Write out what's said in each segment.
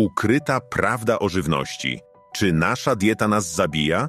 Ukryta prawda o żywności. Czy nasza dieta nas zabija?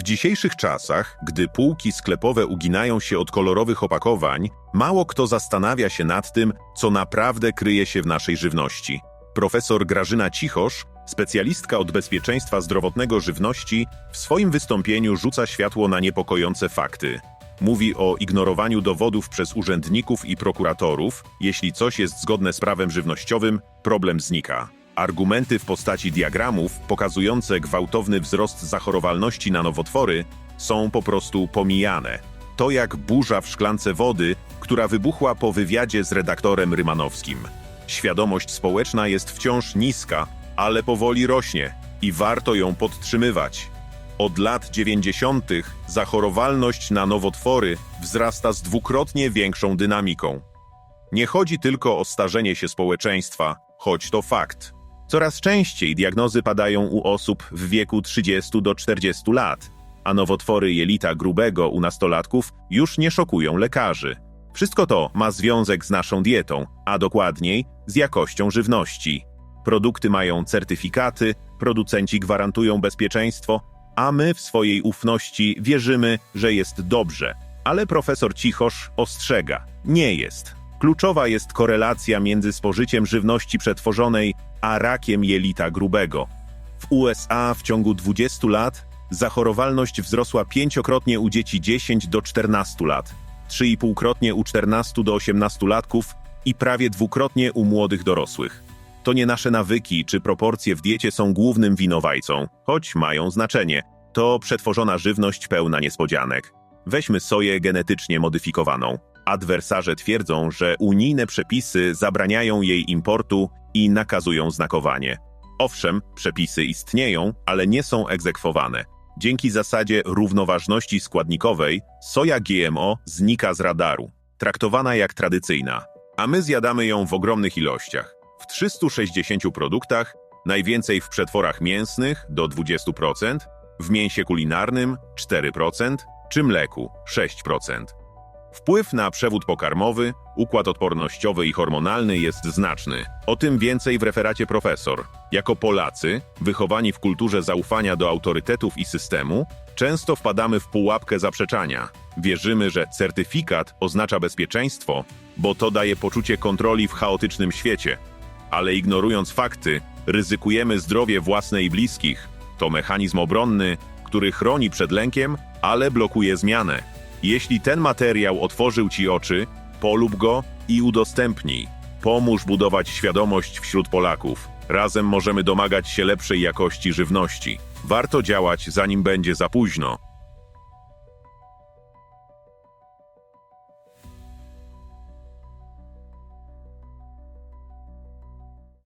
W dzisiejszych czasach, gdy półki sklepowe uginają się od kolorowych opakowań, mało kto zastanawia się nad tym, co naprawdę kryje się w naszej żywności. Profesor Grażyna Cichosz, specjalistka od bezpieczeństwa zdrowotnego żywności, w swoim wystąpieniu rzuca światło na niepokojące fakty. Mówi o ignorowaniu dowodów przez urzędników i prokuratorów. Jeśli coś jest zgodne z prawem żywnościowym, problem znika. Argumenty w postaci diagramów pokazujące gwałtowny wzrost zachorowalności na nowotwory są po prostu pomijane. To jak burza w szklance wody, która wybuchła po wywiadzie z redaktorem Rymanowskim. Świadomość społeczna jest wciąż niska, ale powoli rośnie i warto ją podtrzymywać. Od lat 90. zachorowalność na nowotwory wzrasta z dwukrotnie większą dynamiką. Nie chodzi tylko o starzenie się społeczeństwa, choć to fakt. Coraz częściej diagnozy padają u osób w wieku 30 do 40 lat, a nowotwory jelita grubego u nastolatków już nie szokują lekarzy. Wszystko to ma związek z naszą dietą, a dokładniej z jakością żywności. Produkty mają certyfikaty, producenci gwarantują bezpieczeństwo, a my w swojej ufności wierzymy, że jest dobrze. Ale profesor Cichosz ostrzega: nie jest. Kluczowa jest korelacja między spożyciem żywności przetworzonej a rakiem jelita grubego. W USA w ciągu 20 lat zachorowalność wzrosła pięciokrotnie u dzieci 10 do 14 lat, 3,5-krotnie u 14 do 18-latków i prawie dwukrotnie u młodych dorosłych. To nie nasze nawyki czy proporcje w diecie są głównym winowajcą, choć mają znaczenie. To przetworzona żywność pełna niespodzianek. Weźmy soję genetycznie modyfikowaną. Adwersarze twierdzą, że unijne przepisy zabraniają jej importu i nakazują znakowanie. Owszem, przepisy istnieją, ale nie są egzekwowane. Dzięki zasadzie równoważności składnikowej soja GMO znika z radaru, traktowana jak tradycyjna, a my zjadamy ją w ogromnych ilościach. W 360 produktach, najwięcej w przetworach mięsnych do 20%, w mięsie kulinarnym 4% czy mleku 6%. Wpływ na przewód pokarmowy, układ odpornościowy i hormonalny jest znaczny. O tym więcej w referacie profesor. Jako Polacy, wychowani w kulturze zaufania do autorytetów i systemu, często wpadamy w pułapkę zaprzeczania. Wierzymy, że certyfikat oznacza bezpieczeństwo, bo to daje poczucie kontroli w chaotycznym świecie. Ale ignorując fakty, ryzykujemy zdrowie własne i bliskich. To mechanizm obronny, który chroni przed lękiem, ale blokuje zmianę. Jeśli ten materiał otworzył Ci oczy, polub go i udostępnij. Pomóż budować świadomość wśród Polaków. Razem możemy domagać się lepszej jakości żywności. Warto działać, zanim będzie za późno.